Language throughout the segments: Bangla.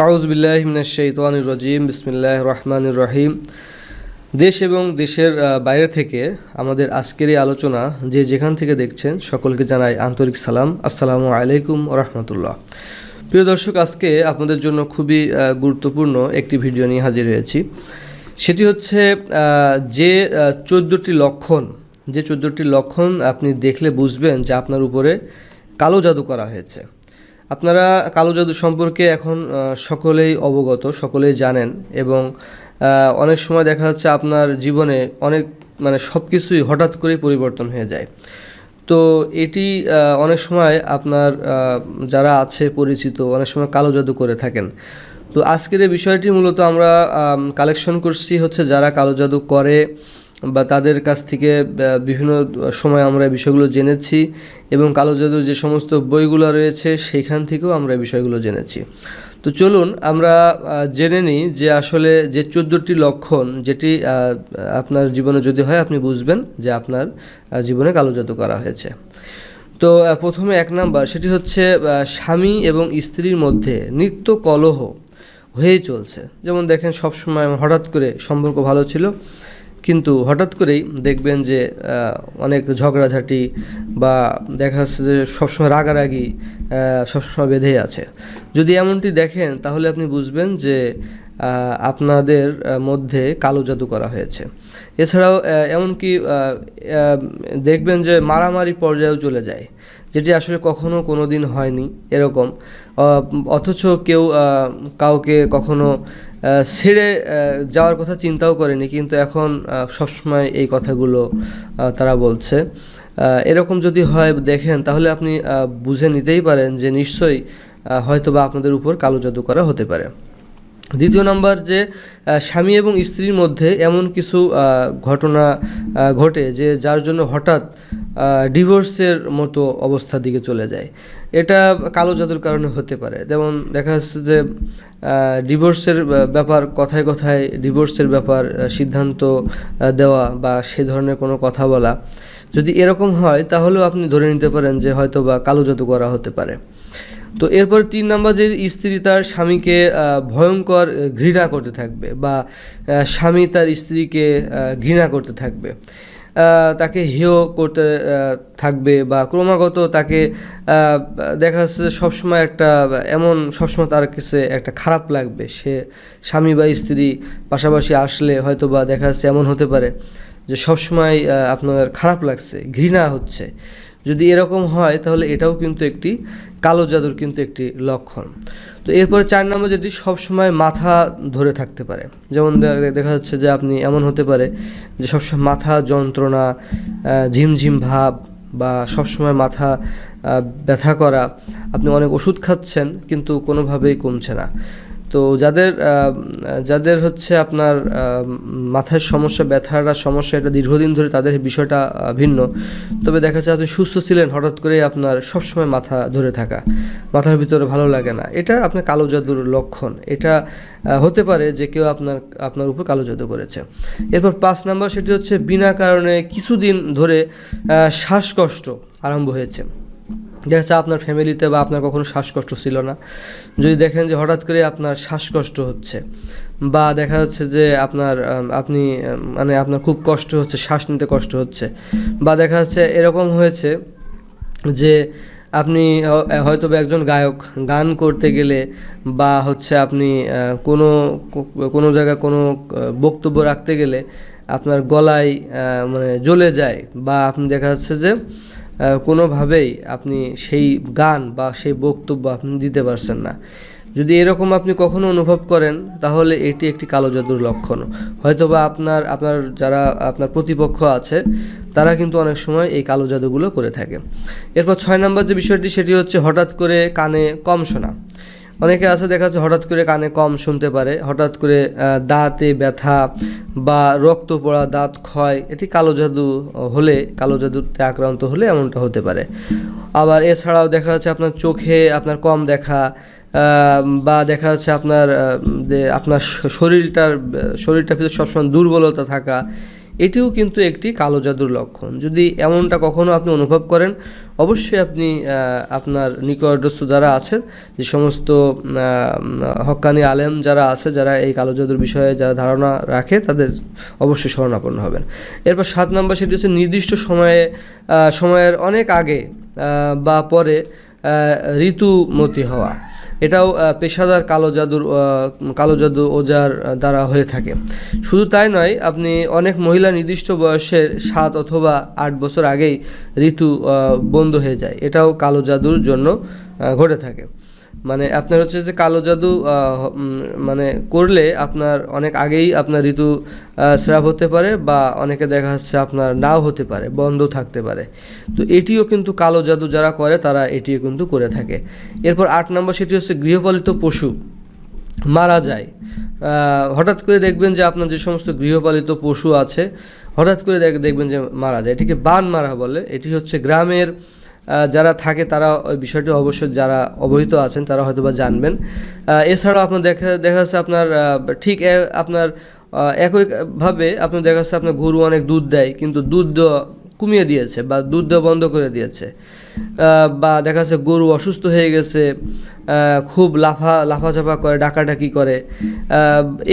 আউজবিল্লাহমিনাশাইতানির রজিম বিসমিল্লাহ রহমানুর রহিম। দেশ এবং দেশের বাইরে থেকে আমাদের আজকের এই আলোচনা যে যেখান থেকে দেখছেন সকলকে জানাই আন্তরিক সালাম। আসসালামু আলাইকুম রহমতুল্লাহ। প্রিয় দর্শক, আজকে আপনাদের জন্য খুবই গুরুত্বপূর্ণ একটি ভিডিও নিয়ে হাজির হয়েছি। সেটি হচ্ছে যে চোদ্দোটি লক্ষণ, যে চোদ্দোটি লক্ষণ আপনি দেখলে বুঝবেন যে আপনার উপরে কালো জাদু করা হয়েছে। আপনারা কালো জাদু সম্পর্কে এখন সকলেই অবগত, সকলেই জানেন এবং অনেক সময় দেখা যাচ্ছে আপনার জীবনে অনেক মানে সব কিছুই হঠাৎ করেই পরিবর্তন হয়ে যায়। তো এটি অনেক সময় আপনার যারা আছে পরিচিত, অনেক সময় কালো জাদু করে থাকেন। তো আজকের এই বিষয়টি মূলত আমরা কালেকশন করছি হচ্ছে যারা কালো জাদু করে বা তাদের কাছ থেকে বিভিন্ন সময় আমরা বিষয়গুলো জেনেছি এবং কালো জাদুর যে সমস্ত বইগুলো রয়েছে সেইখান থেকেও আমরা বিষয়গুলো জেনেছি। তো চলুন আমরা জেনে নিই যে আসলে যে চোদ্দোটি লক্ষণ যেটি আপনার জীবনে যদি হয় আপনি বুঝবেন যে আপনার জীবনে কালো জাদু করা হয়েছে। তো প্রথমে এক নাম্বার সেটি হচ্ছে স্বামী এবং স্ত্রীর মধ্যে নিত্য কলহ হয়েই চলছে। যেমন দেখেন সবসময় হঠাৎ করে সম্পর্ক ভালো ছিল কিন্তু হঠাৎ করেই দেখবেন যে অনেক ঝগড়াঝাটি বা দেখা যাচ্ছে যে সবসময় রাগারাগি সবসময় বেঁধেই আছে। যদি এমনটি দেখেন, তাহলে আপনি বুঝবেন যে আপনাদের মধ্যে কালো জাদু করা হয়েছে। এছাড়াও এমনকি দেখবেন যে মারামারি পর্যায়েও চলে যায়, যেটি আসলে কখনো কোনো দিন হয়নি এরকম। অথচ কেউ কাউকে কখনো ছেড়ে যাওয়ার কথা চিন্তাও করেনি, কিন্তু এখন সবসময় এই কথাগুলো তারা বলছে। এরকম যদি হয় দেখেন, তাহলে আপনি বুঝে নিতেই পারেন যে নিশ্চয়ই হয়তোবা আপনাদের উপর কালো জাদু করা হতে পারে। দ্বিতীয় নাম্বার যে স্বামী এবং স্ত্রীর মধ্যে এমন কিছু ঘটনা ঘটে যে যার জন্য হঠাৎ ডিভোর্সের মতো অবস্থার দিকে চলে যায়। এটা কালো জাদুর কারণে হতে পারে। যেমন দেখা যাচ্ছে যে ডিভোর্সের ব্যাপার, কথায় কথায় ডিভোর্সের ব্যাপার সিদ্ধান্ত দেওয়া বা সে ধরনের কোনো কথা বলা। যদি এরকম হয়, তাহলেও আপনি ধরে নিতে পারেন যে হয়তো বা কালো জাদু করা হতে পারে। তো এরপর তিন নম্বর যে স্ত্রী, তার স্বামীকে ভয়ঙ্কর ঘৃণা করতে থাকবে বা স্বামী তার স্ত্রীকে ঘৃণা করতে থাকবে। তাকে হেয় করতে থাকবে বা ক্রমাগত তাকে দেখা যাচ্ছে সবসময় একটা, এমন সবসময় তার কাছে একটা খারাপ লাগবে। সে স্বামী বা স্ত্রী পাশাপাশি আসলে হয়তো বা দেখা যাচ্ছে এমন হতে পারে যে সবসময় আপনার খারাপ লাগছে, ঘৃণা হচ্ছে। যদি এরকম হয়, তাহলে এটাও কিন্তু একটি কালো জাদুর কিন্তু একটি লক্ষণ। তো এরপরে চার নম্বর যেটি সবসময় মাথা ধরে থাকতে পারে। যেমন দেখা যাচ্ছে যে আপনি এমন হতে পারে যে সবসময় মাথা যন্ত্রণা ঝিমঝিম ভাব বা সবসময় মাথা ব্যথা করা, আপনি অনেক ওষুধ খাচ্ছেন কিন্তু কোনোভাবেই কমছে না। তো যাদের যাদের হচ্ছে আপনার মাথায় সমস্যা, ব্যথার সমস্যা এটা দীর্ঘদিন ধরে তাদের বিষয়টা ভিন্ন। তবে দেখা যাচ্ছে আপনি সুস্থ ছিলেন হঠাৎ করে আপনার সবসময় মাথা ধরে থাকা। মাথার ভিতরে ভালো লাগে না। এটা আপনার কালো জাদুর লক্ষণ। এটা হতে পারে যে কেউ আপনার আপনার উপর কালো জাদু করেছে। এরপর পাঁচ নাম্বার সেটি হচ্ছে, বিনা কারণে কিছুদিন ধরে শ্বাসকষ্ট আরম্ভ হয়েছে। দেখা যাচ্ছে আপনার ফ্যামিলিতে বা আপনার কখনো শ্বাসকষ্ট ছিল না। যদি দেখেন যে হঠাৎ করে আপনার শ্বাসকষ্ট হচ্ছে বা দেখা যাচ্ছে যে আপনার আপনি মানে আপনার খুব কষ্ট হচ্ছে, শ্বাস নিতে কষ্ট হচ্ছে বা দেখা যাচ্ছে এরকম হয়েছে যে আপনি হয়তো একজন গায়ক গান করতে গেলে বা হচ্ছে আপনি কোনো কোনো জায়গায় কোনো বক্তব্য রাখতে গেলে আপনার গলায় মানে জ্বলে যায় বা আপনি দেখা যাচ্ছে যে কোনোভাবেই আপনি সেই গান বা সেই বক্তব্য আপনি দিতে পারছেন না। যদি এরকম আপনি কখনো অনুভব করেন, তাহলে এটি একটি কালো জাদুর লক্ষণ। হয়তোবা আপনার আপনার যারা, আপনার প্রতিপক্ষ আছে, তারা কিন্তু অনেক সময় এই কালো জাদুগুলো করে থাকে। এরপর ছয় নম্বর যে বিষয়টি, সেটি হচ্ছে হঠাৎ করে কানে কম শোনা। অনেকে আছে, দেখা যাচ্ছে হঠাৎ করে কানে কম শুনতে পারে, হঠাৎ করে দাঁতে ব্যথা বা রক্ত পড়া, দাঁত ক্ষয়, এটি কালো জাদু হলে, কালো জাদুতে আক্রান্ত হলে এমনটা হতে পারে। আবার এছাড়াও দেখা যাচ্ছে আপনার চোখে আপনার কম দেখা বা দেখা যাচ্ছে আপনার আপনার শরীরটার শরীরটার ভিতরে সবসময় দুর্বলতা থাকা, এটিও কিন্তু একটি কালো জাদুর লক্ষণ। যদি এমনটা কখনো আপনি অনুভব করেন অবশ্যই আপনি আপনার নিকটস্থ যারা আছেন, যে সমস্ত হকানি আলেম যারা আছে, যারা এই কালো জাদুর বিষয়ে যারা ধারণা রাখে, তাদের অবশ্যই শরণাপন্ন হবেন। এরপর সাত নম্বর সেটি হচ্ছে নির্দিষ্ট সময়ে সময়ের অনেক আগে বা পরে ঋতুমতি হওয়া। এটাও পেশাদার কালো জাদুর কালো জাদু ওজার দ্বারা হয়ে থাকে। শুধু তাই নয়, আপনি অনেক মহিলা নির্দিষ্ট বয়সের সাত অথবা আট বছর আগেই ঋতু বন্ধ হয়ে যায়। এটাও কালো জাদুর জন্য ঘটে থাকে। মানে আপনার হচ্ছে যে কালো জাদু মানে করলে আপনার অনেক আগেই আপনার ঋতু স্রাব হতে পারে বা অনেকে দেখা যাচ্ছে আপনার নাও হতে পারে, বন্ধ থাকতে পারে। তো এটিও কিন্তু কালো জাদু যারা করে, তারা এটিও কিন্তু করে থাকে। এরপর আট নম্বর সেটি হচ্ছে গৃহপালিত পশু। মারা যায়। হঠাৎ করে দেখবেন যে আপনার যে সমস্ত গৃহপালিত পশু আছে, হঠাৎ করে দেখ- দেখবেন যে মারা যায়। এটিকে বান মারা বলে। এটি হচ্ছে গ্রামের যারা থাকে তারা ওই বিষয়টি অবশ্যই যারা অবহিত আছেন, তারা হয়তো বা জানবেন এছাড়াও আপনার দেখা দেখা যাচ্ছে আপনার ঠিক আপনার একইভাবে আপনার দেখা যাচ্ছে আপনার গরু অনেক দুধ দেয়, কিন্তু দুধ কমিয়ে দিয়েছে বা দুধ দেওয়া বন্ধ করে দিয়েছে। বা দেখা যাচ্ছে গরু অসুস্থ হয়ে গেছে খুব লাফা, লাফাঝাফা করে, ডাকাডাকি করে।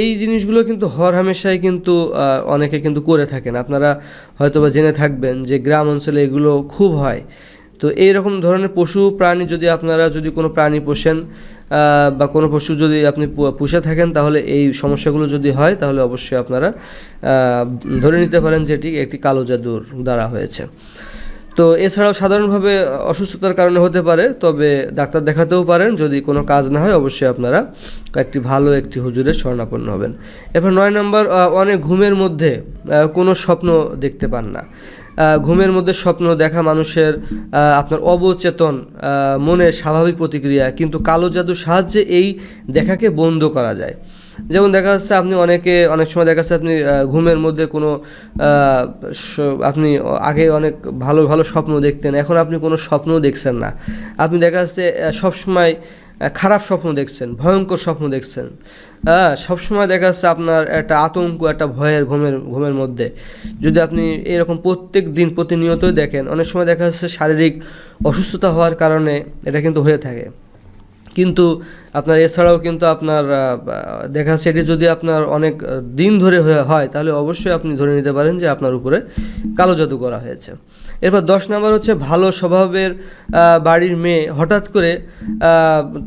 এই জিনিসগুলো কিন্তু হর হামেশাই কিন্তু অনেকে কিন্তু করে থাকেন। আপনারা হয়তো বা জেনে থাকবেন যে গ্রাম অঞ্চলে এগুলো খুব হয়। তো এই রকম ধরনের পশু প্রাণী যদি আপনারা যদি কোনো প্রাণী পোষেন বা কোনো পশু যদি আপনি পুষে থাকেন, তাহলে এই সমস্যাগুলো যদি হয়, তাহলে অবশ্যই আপনারা ধরে নিতে পারেন যে এটি একটি কালো জাদুর দ্বারা হয়েছে। তো এছাড়াও সাধারণভাবে অসুস্থতার কারণে হতে পারে, তবে ডাক্তার দেখাতেও পারেন। যদি কোনো কাজ না হয়, অবশ্যই আপনারা একটি ভালো একটি হুজুরের শরণাপন্ন হবেন। এরপর নয় নম্বর অনেক ঘুমের মধ্যে কোনো স্বপ্ন দেখতে পান না। ঘুমের মধ্যে স্বপ্ন দেখা মানুষের আপনার অবচেতন মনের স্বাভাবিক প্রতিক্রিয়া, কিন্তু কালো জাদুর সাহায্যে এই দেখাকে বন্ধ করা যায়। যেমন দেখা যাচ্ছে আপনি অনেকে, অনেক সময় দেখা যাচ্ছে আপনি ঘুমের মধ্যে কোনো আপনি আগে অনেক ভালো ভালো স্বপ্ন দেখতেন, এখন আপনি কোনো স্বপ্ন দেখছেন না। আপনি দেখা যাচ্ছে সবসময় খারাপ স্বপ্ন দেখছেন, ভয়ঙ্কর স্বপ্ন দেখছেন। হ্যাঁ সবসময় দেখা যাচ্ছে আপনার একটা আতঙ্ক, একটা ভয়ের ঘুমের ঘুমের মধ্যে। যদি আপনি এরকম প্রত্যেক দিন প্রতিনিয়তই দেখেন, অনেক সময় দেখা যাচ্ছে শারীরিক অসুস্থতা হওয়ার কারণে এটা কিন্তু হয়ে থাকে। কিন্তু আপনার, এছাড়াও কিন্তু আপনার দেখা সেটি যদি আপনার অনেক দিন ধরে হয়ে তাহলে অবশ্যই আপনি ধরে নিতে পারেন যে আপনার উপরে কালো জাদু করা হয়েছে। এরপর দশ নম্বর হচ্ছে ভালো স্বভাবের বাড়ির মেয়ে হঠাৎ করে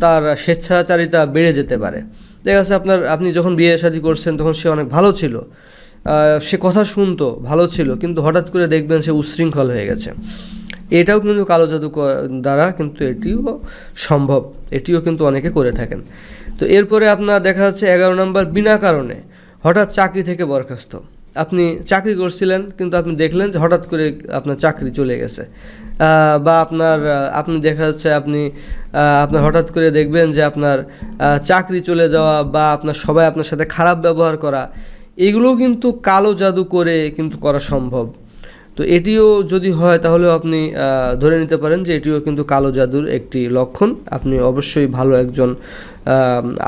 তার স্বেচ্ছাচারিতা বেড়ে যেতে পারে। দেখা যাচ্ছে আপনার, আপনি যখন বিয়ে শাদী করছেন তখন সে অনেক ভালো ছিল সে কথা শুনতো, ভালো ছিল, কিন্তু হঠাৎ করে দেখবেন সে উচ্ছৃঙ্খল হয়ে গেছে। এটাও কিন্তু কালো জাদু দ্বারা কিন্তু এটিও সম্ভব। এটিও কিন্তু অনেকে করে থাকেন। তো এরপরে আপনার দেখা যাচ্ছে এগারো নম্বর, বিনা কারণে হঠাৎ চাকরি থেকে বরখাস্ত। আপনি চাকরি করছিলেন, কিন্তু আপনি দেখলেন যে হঠাৎ করে আপনার চাকরি চলে গেছে। বা আপনার আপনি দেখা যাচ্ছে আপনি আপনার হঠাৎ করে দেখবেন যে আপনার চাকরি চলে যাওয়া বা আপনার সবাই আপনার সাথে খারাপ ব্যবহার করা, এগুলোও কিন্তু কালো জাদু করে কিন্তু করা সম্ভব। তো এটিও যদি হয় তাহলেও আপনি ধরে নিতে পারেন যে এটিও কিন্তু কালো জাদুর একটি লক্ষণ। আপনি অবশ্যই ভালো একজন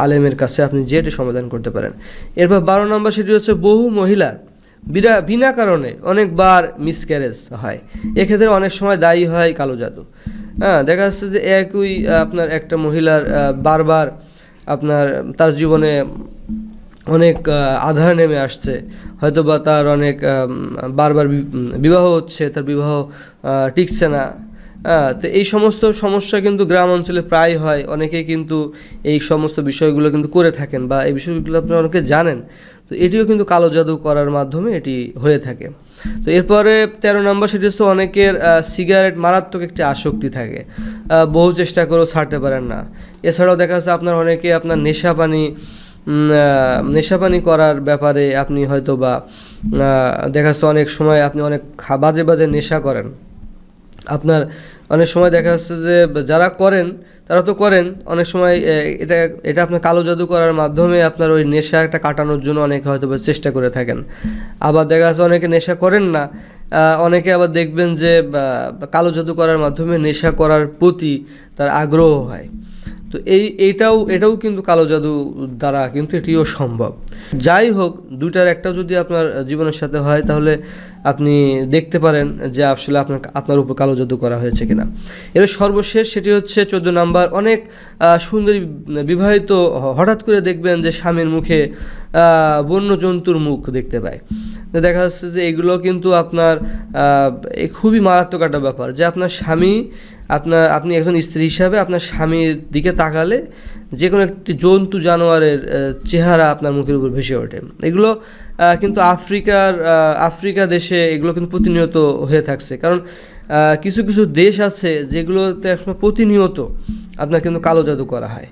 আলেমের কাছে আপনি যে এটি সমাধান করতে পারেন। এরপর বারো নম্বর সেটি হচ্ছে বহু মহিলার বিরা, বিনা কারণে অনেকবার মিসক্যারেজ হয়। এক্ষেত্রে অনেক সময় দায়ী হয় কালো জাদু। হ্যাঁ দেখা যাচ্ছে যে একই আপনার একটা মহিলার বারবার আপনার, তার জীবনে অনেক আধার নেমে আসছে। হয়তো বা তার অনেক বারবার বিবাহ হচ্ছে, তার বিবাহ টিকছে না। হ্যাঁ তো এই সমস্ত সমস্যা কিন্তু গ্রাম অঞ্চলে প্রায় হয়। অনেকেই কিন্তু এই সমস্ত বিষয়গুলো কিন্তু করে থাকেন বা এই বিষয়গুলো আপনি অনেকে জানেন। তো এটিও কিন্তু কালো জাদু করার মাধ্যমে এটি হয়ে থাকে। তো এরপরে তেরো নম্বর সেটি হচ্ছে অনেকের সিগারেট মারাত্মক একটি আসক্তি থাকে। বহু চেষ্টা করেও ছাড়তে পারেন না। এছাড়াও দেখা যাচ্ছে আপনার অনেকে আপনার নেশা পানি নেশাপানি করার ব্যাপারে আপনি হয়তো বা দেখা যাচ্ছে অনেক সময় আপনি অনেক বাজে বাজে নেশা করেন। আপনার অনেক সময় দেখা যাচ্ছে যে যারা করেন, তারা তো করেন, অনেক সময় এটা এটা আপনার কালো জাদু করার মাধ্যমে আপনার ওই নেশা একটা কাটানোর জন্য অনেকে হয়তো চেষ্টা করে থাকেন। আবার দেখা যাচ্ছে অনেকে নেশা করেন না অনেকে আবার দেখবেন যে কালো জাদু করার মাধ্যমে নেশা করার প্রতি তার আগ্রহ হয়। তো এই, এইটাও, এটাও কিন্তু কালো জাদু দ্বারা কিন্তু এটিও সম্ভব। যাই হোক, দুইটার একটা যদি আপনার জীবনের সাথে হয়, তাহলে আপনি দেখতে পারেন যে আসলে আপনার আপনার উপর কালো জাদু করা হয়েছে কিনা। এর সর্বশেষ সেটি হচ্ছে চোদ্দ নাম্বার, অনেক সুন্দরী বিবাহিত হঠাৎ করে দেখবেন যে স্বামীর মুখে বন্য জন্তুর মুখ দেখতে পায়। দেখা যাচ্ছে যে এগুলো কিন্তু আপনার খুবই মারাত্মক একটা ব্যাপার যে আপনার স্বামী আপনার, আপনি একজন স্ত্রী হিসাবে আপনার স্বামীর দিকে তাকালে যে কোনো একটি জন্তু, জানোয়ারের চেহারা আপনার মুখের উপর ভেসে ওঠে। এগুলো কিন্তু আফ্রিকার আফ্রিকা দেশে এগুলো কিন্তু প্রতিনিয়ত হয়ে থাকছে। কারণ কিছু কিছু দেশ আছে যেগুলোতে এখন প্রতিনিয়ত আপনার কিন্তু কালো জাদু করা হয়।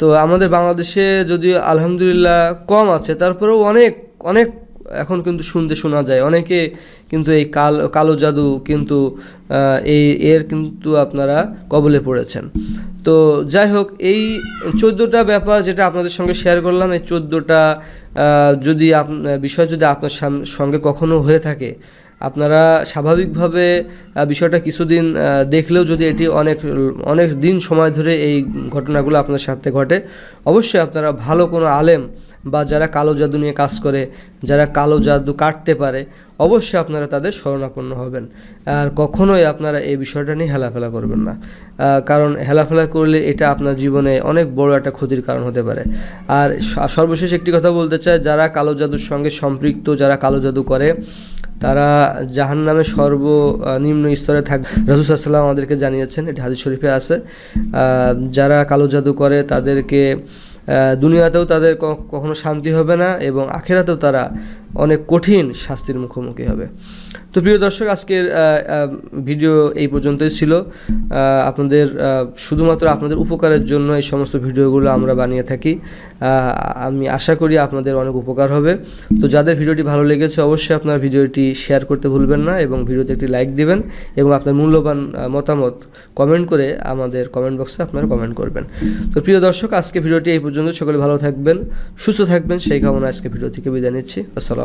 তো আমাদের বাংলাদেশে যদিও আলহামদুলিল্লাহ কম আছে, তারপরেও অনেক অনেক এখন কিন্তু শুনতে শোনা যায়। অনেকে কিন্তু এই কাল, কালো জাদু কিন্তু এই, এর কিন্তু আপনারা কবলে পড়েছেন। তো যাই হোক, এই চোদ্দোটা ব্যাপার যেটা আপনাদের সঙ্গে শেয়ার করলাম, এই চোদ্দোটা যদি আপ- বিষয় যদি আপনার সঙ্গে কখনো হয়ে থাকে আপনারা স্বাভাবিকভাবে বিষয়টা কিছুদিন দেখলেও যদি এটি অনেক অনেক দিন সময় ধরে এই ঘটনাগুলো আপনার সাথে ঘটে, অবশ্যই আপনারা ভালো কোনো আলেম বা যারা কালো জাদু নিয়ে কাজ করে, যারা কালো জাদু কাটতে পারে, অবশ্যই আপনারা তাদের শরণাপন্ন হবেন। আর কখনোই আপনারা এই বিষয়টা নিয়ে হেলাফেলা করবেন না। কারণ হেলাফেলা করলে এটা আপনার জীবনে অনেক বড় একটা ক্ষতির কারণ হতে পারে। আর সর্বশেষ একটি কথা বলতে চাই, যারা কালো জাদুর সঙ্গে সম্পৃক্ত, যারা কালো জাদু করে তারা জাহান নামে সর্বনিম্ন স্তরে থাক রাজুসাল্লাম আমাদেরকে জানিয়েছেন, এটি হাদিস শরীফে আছে। যারা কালো জাদু করে তাদেরকে দুনিয়াতেও তাদের কখনো শান্তি হবে না এবং আখেরাতেও তারা অনেক কঠিন শাস্তির মুখোমুখি হবে। তো প্রিয় দর্শক, আজকের ভিডিও এই পর্যন্তই ছিল। আপনাদের শুধুমাত্র আপনাদের উপকারের জন্য এই সমস্ত ভিডিওগুলো আমরা বানিয়ে থাকি। আমি আশা করি আপনাদের অনেক উপকার হবে। তো যাদের ভিডিওটি ভালো লেগেছে, অবশ্যই আপনার ভিডিওটি শেয়ার করতে ভুলবেন না এবং ভিডিওতে একটি লাইক দিবেন এবং আপনার মূল্যবান মতামত কমেন্ট করে আমাদের কমেন্ট বক্সে আপনারা কমেন্ট করবেন। তো প্রিয় দর্শক, আজকে ভিডিওটি এই পর্যন্ত। সকলে ভালো থাকবেন, সুস্থ থাকবেন। সেই কামনা আজকে ভিডিও থেকে বিদায় নিচ্ছি।